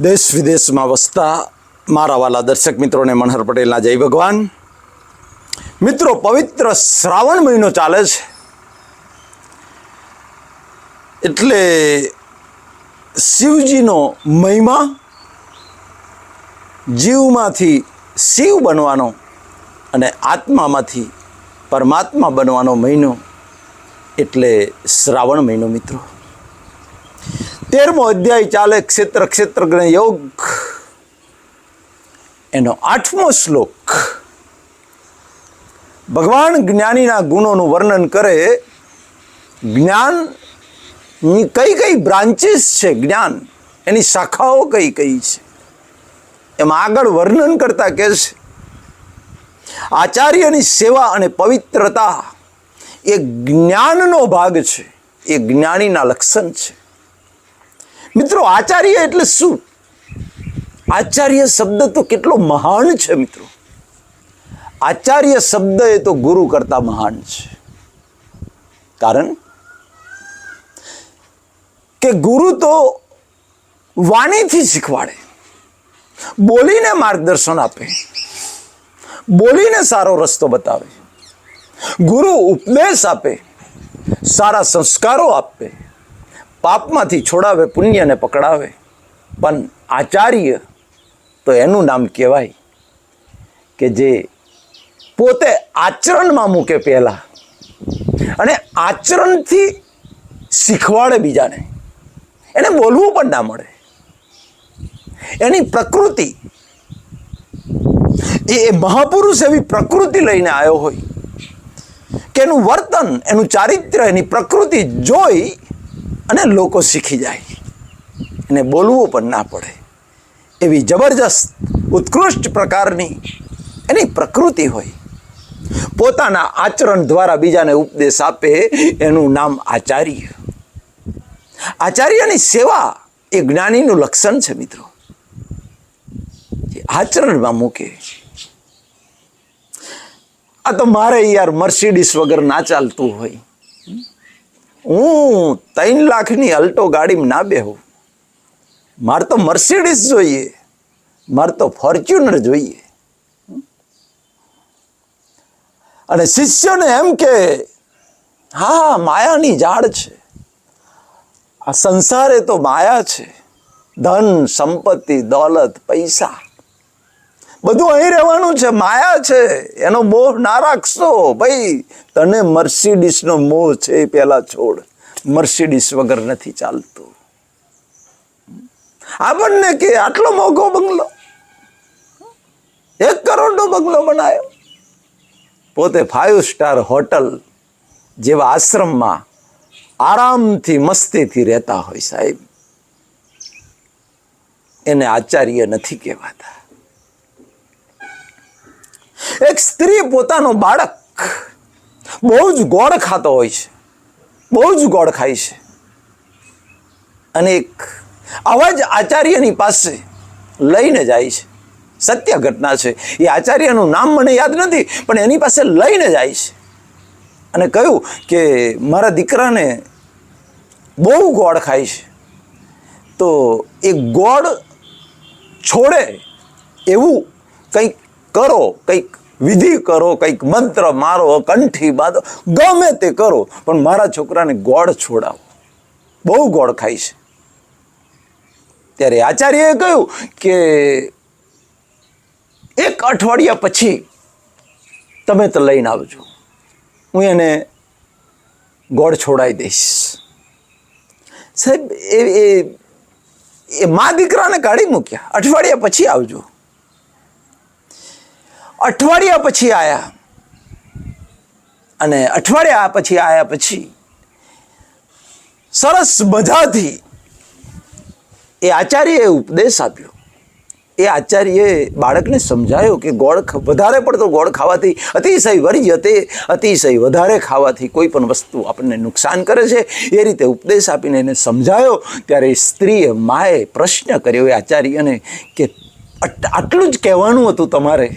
દેશ વિદેશમાં વસતા મારા વાલા દર્શક મિત્રોને મનહર પટેલના જય ભગવાન. મિત્રો, પવિત્ર શ્રાવણ મહિનો ચાલે છે. એટલે શિવજીનો મહિમા જીવમાંથી શિવ બનવાનો અને આત્મામાંથી પરમાત્મા બનવાનો મહિનો એટલે શ્રાવણ મહિનો, મિત્રો. તેરમો અધ્યાય ચાલે ક્ષેત્ર ક્ષેત્રજ્ઞ યોગ. એનો આઠમો શ્લોક. ભગવાન જ્ઞાનીના ગુણોનું વર્ણન કરે જ્ઞાનની કઈ કઈ બ્રાન્ચીસ છે જ્ઞાન? એની શાખાઓ કઈ કઈ છે? એમાં આગળ વર્ણન કરતા કહે છે, આચાર્યની સેવા અને પવિત્રતા એ જ્ઞાનનો ભાગ છે, એ જ્ઞાનીના લક્ષણ છે. મિત્રો, આચાર્ય એટલે શું? આચાર્ય શબ્દ તો કેટલો મહાન છે, મિત્રો. આચાર્ય શબ્દ એ તો ગુરુ કરતા મહાન છે. કારણ કે ગુરુ તો વાણીથી શીખવાડે. બોલીને માર્ગદર્શન આપે. બોલીને સારો રસ્તો બતાવે. ગુરુ ઉપદેશ આપે. સારા સંસ્કારો આપે. પાપમાંથી છોડાવે, પુણ્યને પકડાવે. પણ આચાર્ય તો એનું નામ કહેવાય કે જે પોતે આચરણમાં મૂકે પહેલાં. અને આચરણથી શીખવાડે બીજાને. એને બોલવું પણ ના મળે. એની પ્રકૃતિ, એ મહાપુરુષ એવી પ્રકૃતિ લઈને આવ્યો હોય કે એનું વર્તન, એનું ચારિત્ર્ય એની પ્રકૃતિ જોઈ અને લોકો શીખી જાય. એને બોલવું પણ ના પડે. એવી જબરજસ્ત, ઉત્કૃષ્ટ પ્રકારની એની પ્રકૃતિ હોય. પોતાના આચરણ દ્વારા બીજાને ઉપદેશ આપે એનું નામ આચાર્ય. આચાર્યની સેવા એ જ્ઞાનીનું લક્ષણ છે મિત્રો. આચરણમાં મૂકે. આ તો મારે યાર મર્સિડીસ વગર ના ચાલતું હોય. હું ત્રણ લાખની અલ્ટો ગાડીમાં ના બેહું. મારે તો મર્સિડીસ જોઈએ. મારે તો ફોર્ચ્યુનર જોઈએ. અને શિષ્યને એમ કે, હા, માયાની ઝાડ છે. આ સંસાર તો માયા છે. ધન, સંપત્તિ, દોલત, પૈસા. બધું અહીં રહેવાનું છે, માયા છે, એનો મોહ ના રાખશો. ભાઈ, તને મર્સિડીસનો મોહ છે એ પહેલા છોડ. મર્સિડીસ વગર નથી ચાલતું. આપણને કે આટલો મોઘો બંગલો? એક કરોડનો બંગલો બનાવ્યો પોતે ફાઇવ સ્ટાર હોટલ જેવા આશ્રમમાં આરામથી મસ્તીથી રહેતા હોય સાહેબ. એને આચાર્ય નથી કહેવાતા. એક સ્ત્રી પોતાનો બાળક બહુ જ ગોળ ખાતો હોય છે. બહુ જ ગોળ ખાય છે. અને એક આવા જ આચાર્યની પાસે લઈને જાય છે. સત્ય ઘટના છે. એ આચાર્યનું નામ મને યાદ નથી, પણ એની પાસે લઈને જાય છે. અને કહ્યું કે મારા દીકરાને બહુ ગોળ ખાય છે. તો એ ગોળ છોડે એવું કંઈક કરો, કંઈક વિધિ કરો, કંઈક મંત્ર મારો, કંઠી બાંધો, ગમે તે કરો, પણ મારા છોકરાને ગોળ છોડાવો. બહુ ગોળ ખાય છે. ત્યારે આચાર્યએ કહ્યું કે એક અઠવાડિયા પછી તમે તો લઈને આવજો. હું એને ગોળ છોડાવી દઈશ. સાહેબ એ એ મા દીકરાને કાઢી મૂક્યા. અઠવાડિયા પછી આવજો. અઠવાડિયા પછી આવ્યા અને અઠવાડિયા પછી આવ્યા પછી સરસ મજાથી એ આચાર્યએ ઉપદેશ આપ્યો. એ આચાર્યએ બાળકને સમજાયો કે ગોળ વધારે પડતો ગોળ ખાવાથી અતિશય વરી તે, અતિશય વધારે ખાવાથી કોઈ પણ વસ્તુ આપણને નુકસાન કરે છે. એ રીતે ઉપદેશ આપીને એને સમજાયો. ત્યારે સ્ત્રીએ માએ પ્રશ્ન કર્યો એ આચાર્યને કે આટલું જ કહેવાનું હતું તમારે.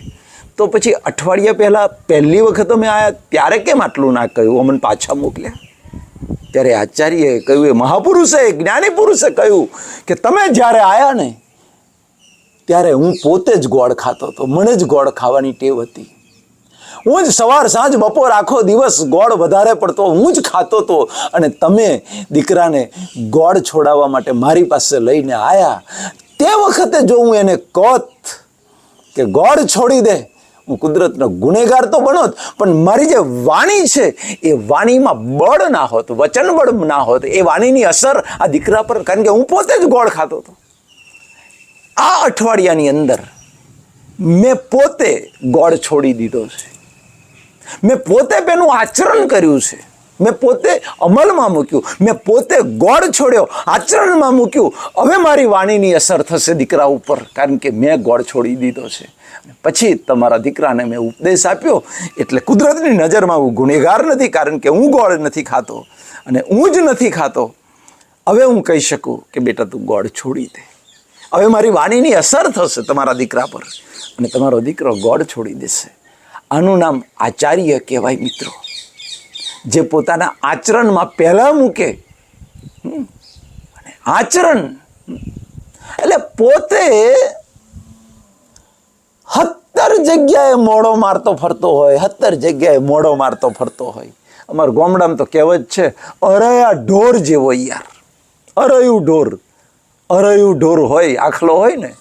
તો પછી અઠવાડિયા પહેલાં પહેલી વખત અમે આવ્યા ત્યારે કેમ આટલું ના કહ્યું? અમને પાછા મોકલ્યા. ત્યારે આચાર્યએ કહ્યું, એ મહાપુરુષે જ્ઞાની પુરુષે કહ્યું કે તમે જ્યારે આવ્યા ને, ત્યારે હું પોતે જ ગોળ ખાતો હતો. મને જ ગોળ ખાવાની ટેવ હતી. હું જ સવાર, સાંજ, બપોર, આખો દિવસ ગોળ વધારે પડતો, હું જ ખાતો હતો. અને તમે દીકરાને ગોળ છોડાવવા માટે મારી પાસે લઈને આવ્યા તે વખતે જો હું એને કોત કે ગોળ છોડી દે કુદરતનો ગુનેગાર તો બનોત પણ મારી જે વાણી છે, એ વાણીમાં બળ ના હોત વચન બળ ના હોત, એ વાણીની અસર આ દીકરા પર, કારણ કે હું પોતે જ ગોળ ખાતો હતો. આ અઠવાડિયાની અંદર મેં પોતે ગોળ છોડી દીધો છે. મેં પોતે તેનું આચરણ કર્યું છે. મેં પોતે અમલમાં મૂક્યું. મેં પોતે ગોળ છોડ્યો, આચરણમાં મૂક્યું. હવે મારી વાણીની અસર થશે દીકરા ઉપર, કારણ કે મેં ગોળ છોડી દીધો છે. પછી તમારા દીકરાને મેં ઉપદેશ આપ્યો, એટલે કુદરતની નજરમાં હું ગુનેગાર નથી, કારણ કે હું ગોળ નથી ખાતો અને હું જ નથી ખાતો. હવે હું કહી શકું કે બેટા તું ગોળ છોડી દે. હવે મારી વાણીની અસર થશે તમારા દીકરા પર અને તમારો દીકરો ગોળ છોડી દેશે. આનું નામ આચાર્ય કહેવાય મિત્રો. જે પોતાના આચરણમાં પહેલાં મૂકે. આચરણ. એટલે પોતે હત્તર જગ્યાએ મોડો મારતો ફરતો હોય, હત્તર જગ્યાએ મોડો મારતો ફરતો હોય. અમારું ગોમડામ તો કહેવત છે, અરયા ઢોર જેવો યાર. અરયું ઢોર. અરયું ઢોર હોય, આખલો હોય ને.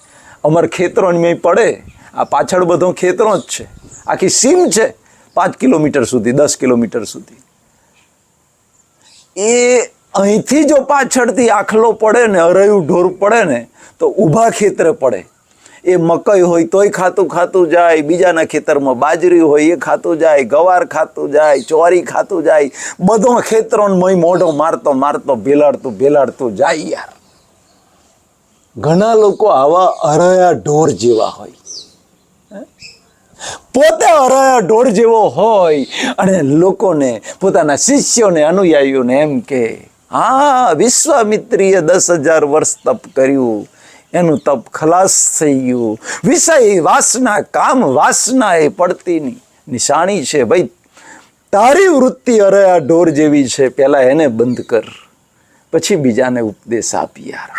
અમાર ખેતરોની મેં પડે. આ પાછળ બધો ખેતરો જ છે. આખી સીમ છે પાંચ કિલોમીટર સુધી, દસ કિલોમીટર સુધી. એ અહીંથી જો પાછળથી આખલો પડે ને, અરયું ઢોર પડે ને, તો ઊભા ખેતરે પડે. એ મકઈ હોય તોય ખાતું ખાતું જાય, બીજાના ખેતરમાં બાજરી હોય એ ખાતું જાય, ગવાર ખાતું જાય, ચોરી ખાતું જાય. બધો ખેતરો મય મોઢો મારતો મારતો ભેલાડતું ભેલાડતું જાય યાર. ઘણા લોકો આવા અરયા ઢોર જેવા હોય. પોતે હરાયા ઢોર જેવો હોય અને લોકોને, પોતાના શિષ્યોને, અનુયાયીઓને એમ કે, હા, વિશ્વામિત્રીએ દસ હજાર વર્ષ તપ કર્યું. એનું તપ ખલાસ થઈ ગયું. વિષય વાસના, કામ વાસના એ પડતી નિશાની છે ભાઈ. તારી વૃત્તિ અરયા ઢોર જેવી છે. પહેલાં એને બંધ કર. પછી બીજાને ઉપદેશ આપી યાર.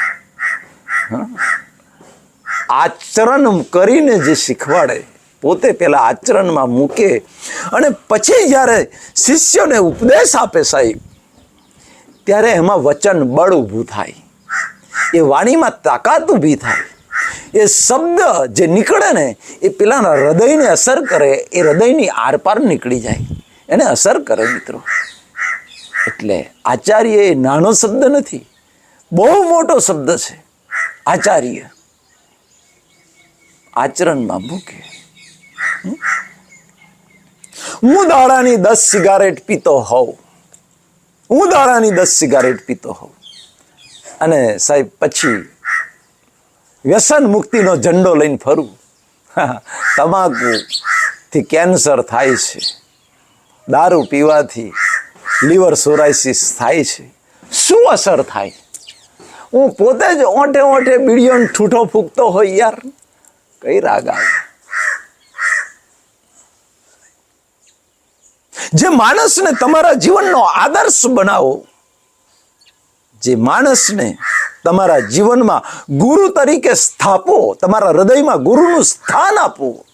આચરણ કરીને જે શીખવાડે પોતે પેલા આચરણમાં મૂકે અને પછી જ્યારે શિષ્યોને ઉપદેશ આપે સાહેબ, ત્યારે એમાં વચન બળ ઊભું થાય. એ વાણીમાં તાકાત ઊભી થાય. એ શબ્દ જે નીકળે ને, એ પેલાના હૃદયને અસર કરે, એ હૃદયની આરપાર નીકળી જાય. એને અસર કરે મિત્રો. એટલે આચાર્ય એ નાનો શબ્દ નથી, બહુ મોટો શબ્દ છે. આચાર્ય આચરણમાં મૂકે. હું દાડાની દસ સિગારેટ પીતો હોઉં. હું દાડાની દસ સિગારેટ પીતો હોઉં. અને સાહેબ, પછી વ્યસન મુક્તિનો ઝંડો લઈને ફરું. તમાકુથી કેન્સર થાય છે. દારૂ પીવાથી લીવર સોરાઇસિસ થાય છે. શું અસર થાય? હું પોતે જ ઓંઠે ઓંઠે બીડીઓને ઠૂઠો ફૂંકતો હોય યાર. કઈ રાગ આવે? જે માણસને તમારા જીવનનો આદર્શ બનાવો, જે માણસને તમારા જીવનમાં ગુરુ તરીકે સ્થાપો, તમારા હૃદયમાં ગુરુનું સ્થાન આપો,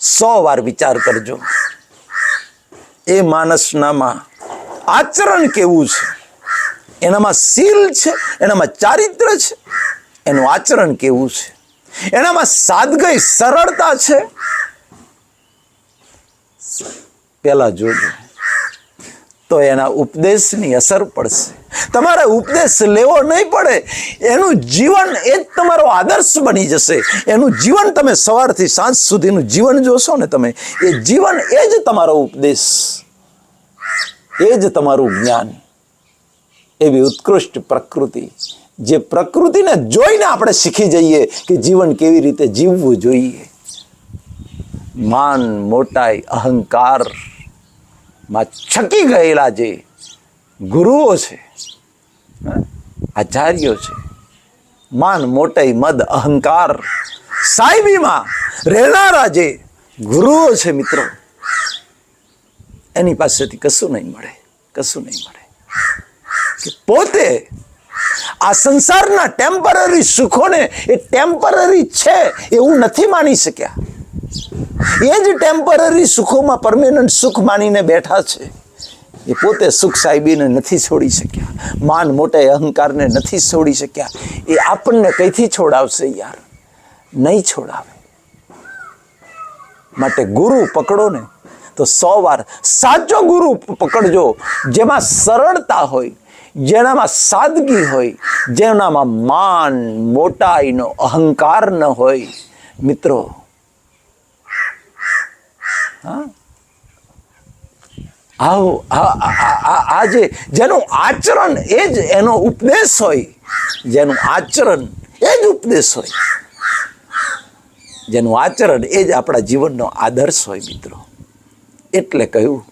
સો વાર વિચાર કરજો. એ માણસનામાં આચરણ કેવું છે? એનામાં શીલ છે, એનામાં ચારિત્ર છે, એનું આચરણ કેવું છે? એનામાં સાદગઈ, સરળતા છે? પેલા જોજો. તો એના ઉપદેશની અસર પડશે. તમારે ઉપદેશ લેવો નહીં પડે. એનું જીવન એ જ તમારો આદર્શ બની જશે. એનું જીવન તમે સવારથી સાંજ સુધીનું જીવન જોશો ને તમે, એ જીવન એ જ તમારો ઉપદેશ. એ જ તમારું જ્ઞાન. એવી ઉત્કૃષ્ટ પ્રકૃતિ. જે પ્રકૃતિને જોઈને આપણે શીખી જઈએ કે જીવન કેવી રીતે જીવવું જોઈએ. માન, મોટાઈ અહંકારમાં છકી ગયેલા જે ગુરુઓ છે આચાર્યો છે, માન, મોટાઈ, મદ, અહંકાર સાહેબીમાં રહેનારા જે ગુરુઓ છે મિત્રો, એની પાસેથી કશું નહીં મળે, કશું નહીં મળે. કે પોતે આ સંસારના ટેમ્પરરી સુખોને એ ટેમ્પરરી છે એવું નથી માની શક્યા. એ જ ટેમ્પરરી સુખોમાં પરમેનન્ટ સુખ માનીને બેઠા છે. એ પોતે સુખ સાહેબીને નથી છોડી શક્યા. માન મોટે અહંકારને નથી છોડી શક્યા. એ આપણને કઈથી છોડાવશે યાર? નહીં છોડાવે. માટે ગુરુ પકડો ને તો સો વાર સાચો ગુરુ પકડજો. જેમાં સરળતા હોય, જેનામાં સાદગી હોય, જેનામાં માન મોટાઈનો અહંકાર ન હોય. મિત્રો આવો આ- આ- આ- આ જે, જેનું આચરણ એ જ એનો ઉપદેશ હોય, જેનું આચરણ એ જ ઉપદેશ હોય, જેનું આચરણ એ જ આપણા જીવનનો આદર્શ હોય મિત્રો. એટલે કહ્યું,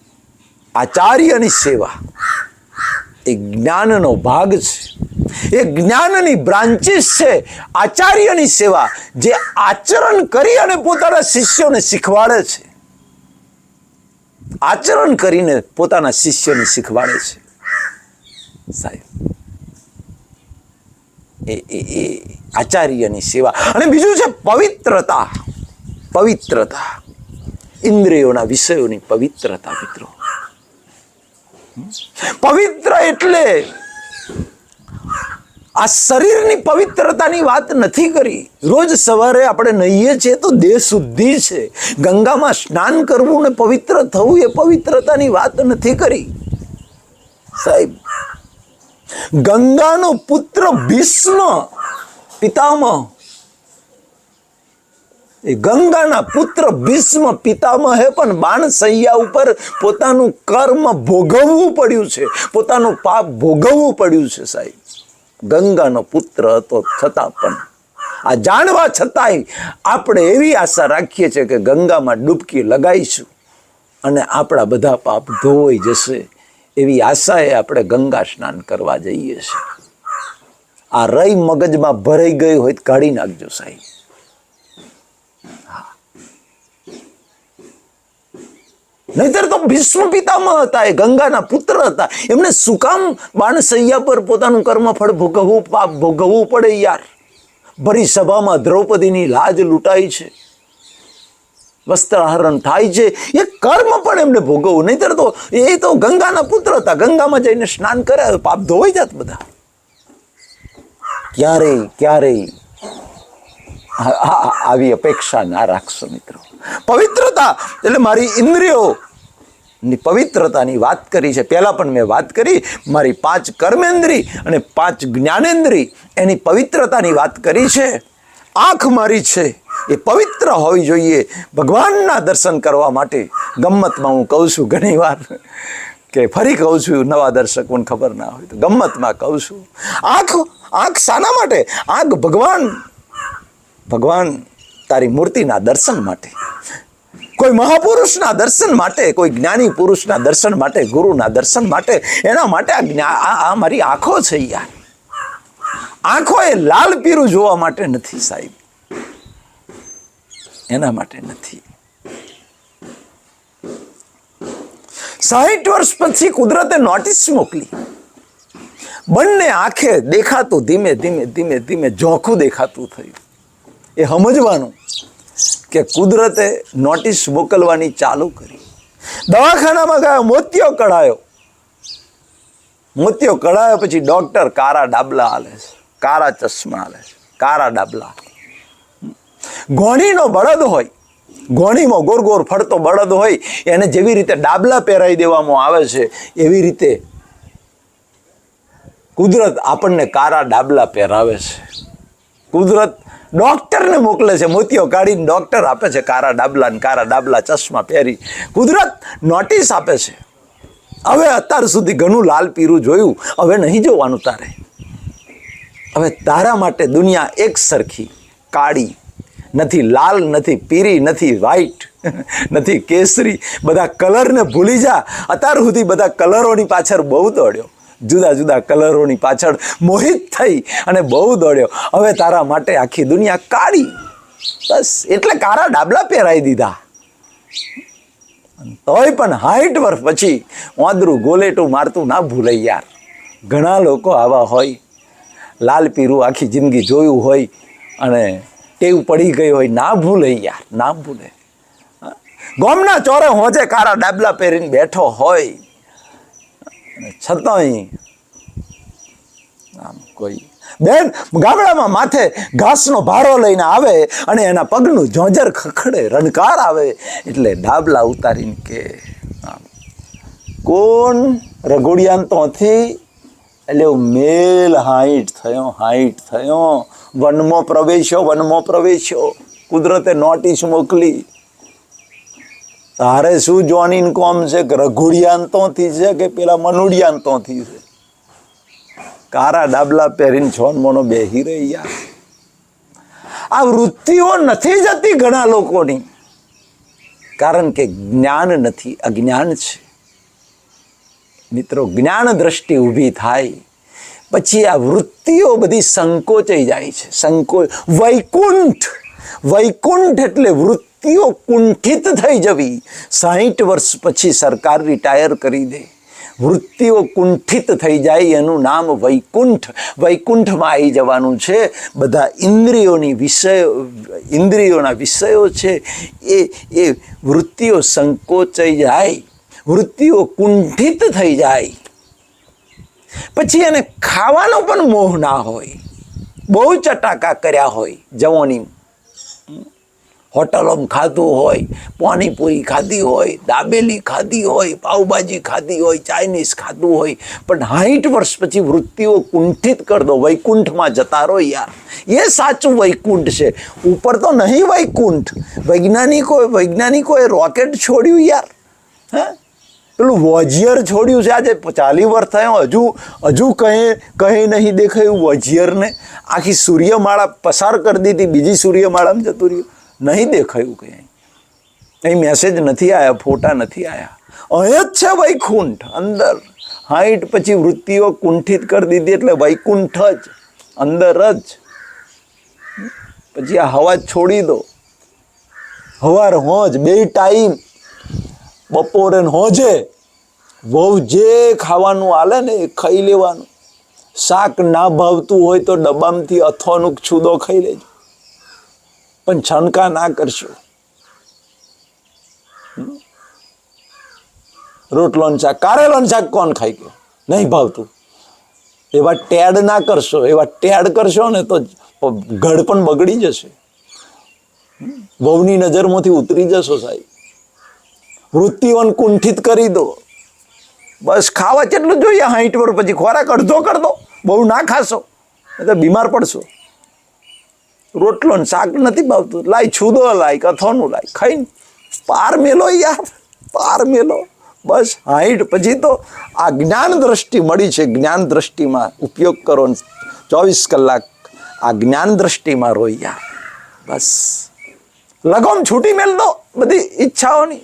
આચાર્યની સેવા એ જ્ઞાનનો ભાગ છે. એ જ્ઞાનની બ્રાન્ચીસ છે આચાર્યની સેવા, જે આચરણ કરી અને પોતાના શિષ્યોને શીખવાડે છે. આચરણ કરીને પોતાના શિષ્યને શીખવાડે છે. સાહેબ, એ એ એ આચાર્યની સેવા. અને બીજું છે પવિત્રતા. પવિત્રતા. ઇન્દ્રિયોના વિષયોની પવિત્રતા, મિત્રો. પવિત્ર એટલે આ શરીરની પવિત્રતાની વાત નથી કરી. રોજ સવારે આપણે નહીએ છીએ તો દેહ શુદ્ધિ છે. ગંગામાં સ્નાન કરવું ને પવિત્ર થવું એ પવિત્રતાની વાત નથી કરી. સાહેબ, ગંગાનો પુત્ર ભીષ્મ પિતામહ. એ ગંગાના પુત્ર ભીષ્મ પિતામહે પણ બાણ સૈયા ઉપર પોતાનું કર્મ ભોગવવું પડ્યું છે. પોતાનું પાપ ભોગવવું પડ્યું છે સાહેબ. ગંગાનો પુત્ર હતો છતાં પણ. આ જાણવા છતાંય આપણે એવી આશા રાખીએ છીએ કે ગંગામાં ડૂબકી લગાવીશું અને આપણા બધા પાપ ધોવાઈ જશે એવી આશાએ આપણે ગંગા સ્નાન કરવા જઈએ છીએ. આ રઈ મગજમાં ભરાઈ ગઈ હોય તો કાઢી નાખજો સાહેબ. નહીતર તો ભીષ્મ પિતામાં હતા, એ ગંગાના પુત્ર હતા. એમને શું કામ બાણસૈયા પર પોતાનું કર્મફળ ભોગવવું, પાપ ભોગવવું પડે યાર? ભરી સભામાં દ્રૌપદીની લાજ લૂંટાઈ છે. વસ્ત્રહરણ થાય છે. એ કર્મ પણ એમને ભોગવવું. નહીતર તો એ તો ગંગાના પુત્ર હતા. ગંગામાં જઈને સ્નાન કર્યા. પાપ ધોવાઈ જાત બધા. ક્યારેય ક્યારેય આવી અપેક્ષા ના રાખશો મિત્રો. પવિત્રતા એટલે મારી ઇન્દ્રિયો. પવિત્રતાની વાત કરી છે. પહેલાં પણ મેં વાત કરી, મારી પાંચ કર્મેન્દ્રી અને પાંચ જ્ઞાનેન્દ્રી એની પવિત્રતાની વાત કરી છે. આંખ મારી છે, એ પવિત્ર હોવી જોઈએ ભગવાનના દર્શન કરવા માટે. ગમ્મતમાં હું કહું છું ઘણીવાર કે ફરી કહું છું, નવા દર્શકોને ખબર ના હોય તો ગમ્મતમાં કહું છું. આંખ આંખ શાના માટે? આંખ ભગવાન ભગવાન તારી મૂર્તિના દર્શન માટે. કોઈ મહાપુરુષના દર્શન માટે, કોઈ જ્ઞાની પુરુષના દર્શન માટે, ગુરુના દર્શન માટે, એના માટે આ આ મારી આંખો છે યાર. આંખો એ લાલ પીરું જોવા માટે નથી સાહેબ. એના માટે નથી. સાહીઠ વર્ષ પછી કુદરતે નોટિસ મોકલી. બંને આંખે દેખાતું ધીમે ધીમે ધીમે ધીમે ઝોખું દેખાતું થયું. એ સમજવાનું. કે કુદરતે નોટિસ મોકલવાની ચાલુ કરી. દવાખાનામાં ગયો મોતિયો કઢાયો. મોતિયો કઢાયો પછી ડૉક્ટર કારા ડાબલા હાલે છે. કારા ચશ્મા હાલે છે. કારા ડાબલા. ઘોણીનો બળદ હોય. ગોણીમાં ગોર ગોર ફરતો બળદ હોય, એને જેવી રીતે ડાબલા પહેરાવી દેવામાં આવે છે, એવી રીતે કુદરત આપણને કારા ડાબલા પહેરાવે છે. કુદરત ડોક્ટરને મોકલે છે મોતિયો કાઢીને ડોક્ટર આપે છે, કારા ડાબલા ને કારા ડાબલા ચશ્મા પહેરી. કુદરત નોટિસ આપે છે. હવે અત્યાર સુધી ઘણું લાલ પીરું જોયું, હવે નહીં જોવાનું તારે. હવે તારા માટે દુનિયા એક સરખી, કાળી. નથી લાલ, નથી પીરી, નથી વ્હાઈટ નથી કેસરી. બધા કલરને ભૂલી જા. અત્યાર સુધી બધા કલરોની પાછળ બહુ દોડ્યો. જુદા જુદા કલરોની પાછળ મોહિત થઈ અને બહુ દોડ્યો. હવે તારા માટે આખી દુનિયા કાળી. બસ, એટલે કારા ડાબલા પહેરાવી દીધા. તોય પણ હાઈટ વર્ષ પછી વાંદરું ગોલેટું મારતું ના ભૂલાય યાર. ઘણા લોકો આવા હોય. લાલ પીરું આખી જિંદગી જોયું હોય અને ટેવ પડી ગઈ હોય, ના ભૂલે યાર, ના ભૂલે. ગોમના ચોરે હોજે કારા ડાબલા પહેરીને બેઠો હોય. છતાંય આમ કોઈ બેન, ગામડામાં માથે ઘાસનો ભારો લઈને આવે અને એના પગનું જોજર ખખડે, રણકાર આવે એટલે ડાબલા ઉતારીને કે કોણ રઘોડિયાન તોથી? એટલે મેલ હાઈટ થયો હાઈટ થયો. વનમાં પ્રવેશ્યો વનમાં પ્રવેશ્યો. કુદરતે નોટિસ મોકલી. તારે શું જોન કોમ છે કે રઘુડિયાંતોથી છે કે પેલા મનુડિયાન તોથી છે? કારા ડાબલા પહેરીને છોન મોનો બેહી રહી યાર આ વૃત્તિઓ નથી જતી ઘણા લોકોની. કારણ કે જ્ઞાન નથી, અજ્ઞાન છે. મિત્રો, જ્ઞાન દ્રષ્ટિ ઊભી થાય, પછી આ વૃત્તિઓ બધી સંકોચાઈ જાય છે. સંકોચ વૈકુંઠ. વૈકુંઠ એટલે વૃત્તિઓ કુંઠિત થઈ જવી. સાહીઠ વર્ષ પછી સરકાર રિટાયર કરી દે. વૃત્તિઓ કુંઠિત થઈ જાય, એનું નામ વૈકુંઠ. વૈકુંઠમાં આવી જવાનું છે. બધા ઇન્દ્રિયોની વિષયો, ઇન્દ્રિયોના વિષયો છે. એ એ વૃત્તિઓ સંકોચાઈ જાય. વૃત્તિઓ કુંઠિત થઈ જાય. પછી એને ખાવાનો પણ મોહ ના હોય. બહુ ચટાકા કર્યા હોય, જવાની હોટલોમાં ખાધું હોય, પાણીપુરી ખાધી હોય, દાબેલી ખાધી હોય, પાઉભાજી ખાધી હોય, ચાઇનીઝ ખાધું હોય, પણ સાઠ વર્ષ પછી વૃત્તિઓ કુંઠિત કરી દો, વૈકુંઠમાં જતા રહો યાર. એ સાચું વૈકુંઠ છે. ઉપર તો નહીં વૈકુંઠ. વૈજ્ઞાનિકો, વૈજ્ઞાનિકોએ રોકેટ છોડ્યું યાર. હે? પેલું વોજિયર છોડ્યું છે. આજે ચાલી વર્ષ થયો, હજુ હજુ કહે કહે નહીં દેખાયું વોજિયરને આખી સૂર્યમાળા પસાર કરી દીધી, બીજી સૂર્યમાળામાં જતું રહ્યું. નહીં દેખાયું કંઈ. અહીં મેસેજ નથી આવ્યા ફોટા નથી આવ્યા અહીં જ છે વૈકુંઠ, અંદર. હાઈટ પછી વૃત્તિઓ કુંઠિત કરી દીધી એટલે વૈકુંઠ જ, અંદર જ. પછી આ હવા છોડી દો. હવાર હોજ, બે ટાઈમ. બપોરે હોજે. વહુ જે ખાવાનું આલે ને એ ખાઈ લેવાનું. શાક ના ભાવતું હોય તો ડબ્બામાંથી અથોનું છૂદો ખાઈ લેજો. પણ છણકા ના કરશો. રોટલોન શાક કારેલોન શાક કોણ ખાઈ ગયો નહીં ભાવતું. એવા ટેડ ના કરશો, એવા ટેડ કરશો ને તો ઘડ પણ બગડી જશે. બહુની નજરમાંથી ઉતરી જશો સાહેબ. વૃત્તિઓને કુંઠિત કરી દો. બસ ખાવા જેટલું જોઈએ, હાઈટ પર પછી ખોરાક અડધો કરી દો. બહુ ના ખાશો એટલે બીમાર પડશો. રોટલો ને શાક નથી ભાવતું. લાય છૂદો, લાય કથોનું, લાય ખાઈને પાર મેલો યાર, પાર મેલો. બસ હાઈટ પછી તો આ જ્ઞાન દ્રષ્ટિ મળી છે. જ્ઞાન દ્રષ્ટિમાં ઉપયોગ કરો ને ચોવીસ કલાક આ જ્ઞાન દ્રષ્ટિમાં રહો યાર. બસ. લગમ છૂટી મેલ દો બધી ઈચ્છાઓની.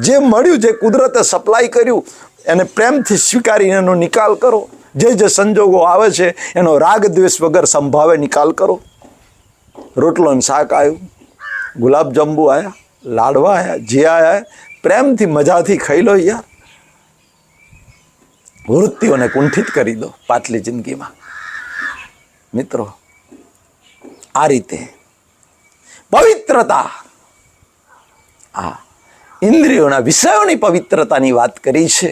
જે મળ્યું, જે કુદરતે સપ્લાય કર્યું, એને પ્રેમથી સ્વીકારીને એનો નિકાલ કરો. જે જે સંજોગો આવે છે, એનો રાગ દ્વેષ વગર સંભાવે નિકાલ કરો. રોટલો ને શાક આવ્યું ગુલાબજાંબુ આવ્યા લાડવા આવ્યા જે આવ્યા પ્રેમથી, મજાથી ખાઈ લો યાર. વૃત્તિઓને કુંઠિત કરી દો પાછલી જિંદગીમાં. મિત્રો, આ રીતે પવિત્રતા, આ ઇન્દ્રિયોના વિષયોની પવિત્રતાની વાત કરી છે.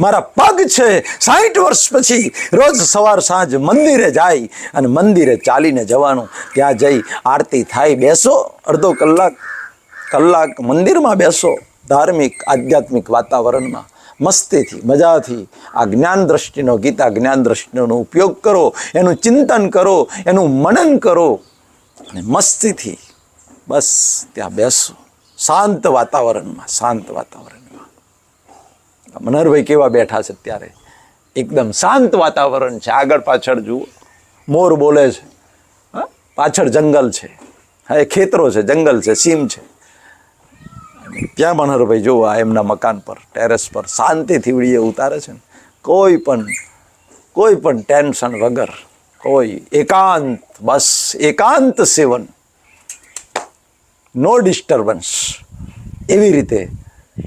મારા પગ છે. સાઠ વર્ષ પછી રોજ સવાર સાંજ મંદિરે જાય અને મંદિરે ચાલીને જવાનું. ત્યાં જઈ આરતી થાય, બેસો, અડધો કલાક કલાક મંદિરમાં બેસો, ધાર્મિક, આધ્યાત્મિક વાતાવરણમાં. મસ્તીથી, મજાથી આ જ્ઞાન દ્રષ્ટિનો ગીતા જ્ઞાન દ્રષ્ટિનો ઉપયોગ કરો, એનું ચિંતન કરો, એનું મનન કરો. અને મસ્તીથી બસ ત્યાં બેસો. શાંત વાતાવરણમાં શાંત વાતાવરણમાં. મનહરભાઈ કેવા બેઠા છે ત્યારે? એકદમ શાંત વાતાવરણ છે. આગળ પાછળ જુઓ. મોર બોલે છે, હા, પાછળ જંગલ છે. હા, એ ખેતરો છે, જંગલ છે, સીમ છે. ત્યાં મનહરભાઈ જુઓ, આ એમના મકાન પર, ટેરેસ પર શાંતિથી વીડીએ ઉતારે છે ને. કોઈ પણ કોઈ પણ ટેન્શન વગર, કોઈ એકાંત, બસ એકાંત સેવન. નો ડિસ્ટર્બન્સ. એવી રીતે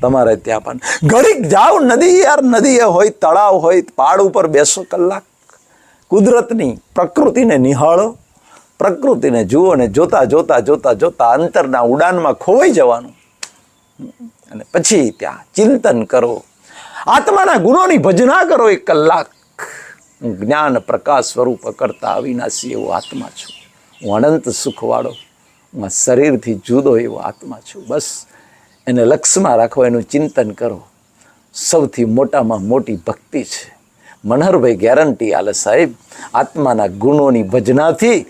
તમારે ત્યાં પણ. ઘડીક જાઓ નદી યાર, નદી હોય, તળાવ હોય પાડ ઉપર બેસો કલાક. કુદરતની પ્રકૃતિને નિહાળો. પ્રકૃતિને જુઓ ને જોતા જોતા જોતા જોતા અંતરના ઉડાનમાં ખોવાઈ જવાનું. અને પછી ત્યાં ચિંતન કરો. આત્માના ગુણોની ભજના કરો એક કલાક. હું જ્ઞાન પ્રકાશ સ્વરૂપ કરતા અવિનાશી એવો આત્મા છું. હું અનંત સુખવાળો. હું શરીરથી જુદો એવો આત્મા છું. બસ એને લક્ષમાં રાખો એનું ચિંતન કરો. સૌથી મોટામાં મોટી ભક્તિ છે. મનહરભાઈ ગેરંટી આલે સાહેબ, આત્માના ગુણોની ભજનાથી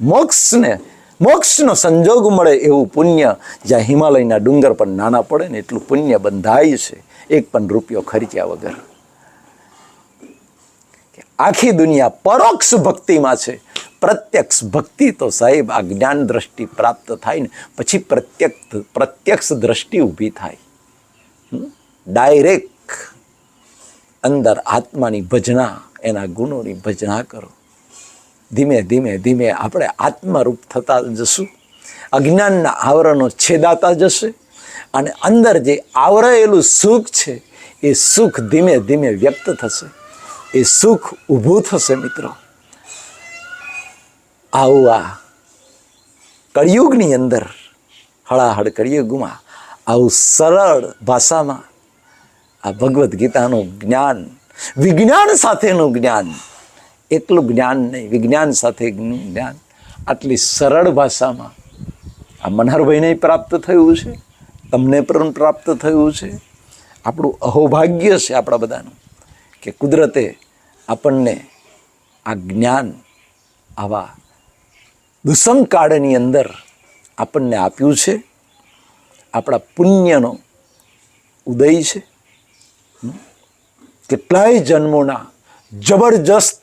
મોક્ષને, મોક્ષનો સંજોગ મળે એવું પુણ્ય જ્યાં હિમાલયના ડુંગર પર નાના પડે ને એટલું પુણ્ય બંધાય છે. એક પણ રૂપિયો ખર્ચ્યા વગર. આખી દુનિયા પરોક્ષ ભક્તિમાં છે. પ્રત્યક્ષ ભક્તિ તો સાહેબ આ જ્ઞાન દ્રષ્ટિ પ્રાપ્ત થાય ને, પછી પ્રત્યક્ષ પ્રત્યક્ષ દ્રષ્ટિ ઊભી થાય. ડાયરેક્ટ અંદર આત્માની ભજના, એના ગુણોની ભજના કરો. ધીમે ધીમે ધીમે આપણે આત્મરૂપ થતા જશું. અજ્ઞાનના આવરણો છેદાતા જશે અને અંદર જે આવરાયેલું સુખ છે, એ સુખ ધીમે ધીમે વ્યક્ત થશે. એ સુખ ઊભું થશે મિત્રો. આવું આ કળિયુગની અંદર હળાહળ કળિયુગમાં આવું સરળ ભાષામાં આ ભગવદ્ ગીતાનું જ્ઞાન, વિજ્ઞાન સાથેનું જ્ઞાન, એટલું જ્ઞાન નહીં, વિજ્ઞાન સાથેનું જ્ઞાન, આટલી સરળ ભાષામાં આ મનહરભાઈને પ્રાપ્ત થયું છે, તમને પણ પ્રાપ્ત થયું છે. આપણું અહોભાગ્ય છે આપણા બધાનું કે કુદરતે આપણને આ જ્ઞાન, આવા દુસંગ કાળની અંદર આપણને આપ્યું છે. આપણા પુણ્યનો ઉદય છે. કેટલાય જન્મોના જબરજસ્ત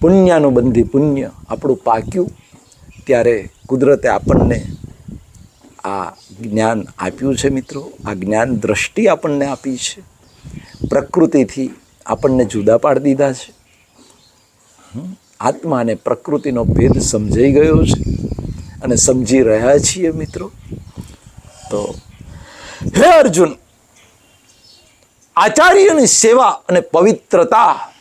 પુણ્યાનું બંધી પુણ્ય આપણું પાક્યું ત્યારે કુદરતે આપણને આ જ્ઞાન આપ્યું છે મિત્રો. આ જ્ઞાન દ્રષ્ટિ આપણને આપી છે. પ્રકૃતિથી આપણને જુદા પાડી દીધા છે? આત્મા અને પ્રકૃતિનો ભેદ સમજાઈ ગયો છે. અને સમજી રહ્યા છીએ મિત્રો. તો હે અર્જુન, આચાર્યની સેવા અને પવિત્રતા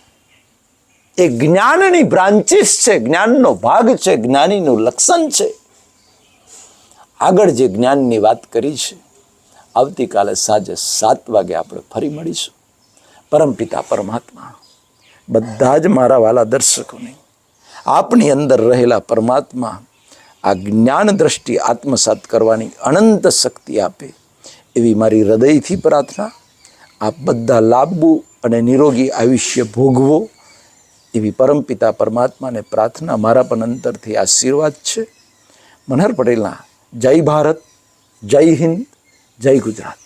એ જ્ઞાનની બ્રાન્ચીસ છે. જ્ઞાનનો ભાગ છે. જ્ઞાનીનું લક્ષણ છે. આગળ જે જ્ઞાનની વાત કરી છે, આવતીકાલે સાંજે સાત વાગે આપણે ફરી મળીશું. પરમપિતા પરમાત્મા. બધા જ મારા વાલા દર્શકોને, આપની અંદર રહેલા પરમાત્મા આ જ્ઞાન દ્રષ્ટિ આત્મસાત કરવાની અનંત શક્તિ આપે એવી મારી હૃદયથી પ્રાર્થના. આપ બધા લાભવું અને નિરોગી આયુષ્ય ભોગવો એવી પરમપિતા પરમાત્માને પ્રાર્થના મારા પણ અંતરથી આશીર્વાદ છે. મનહર પટેલના જય ભારત, જય હિન્દ, જય ગુજરાત.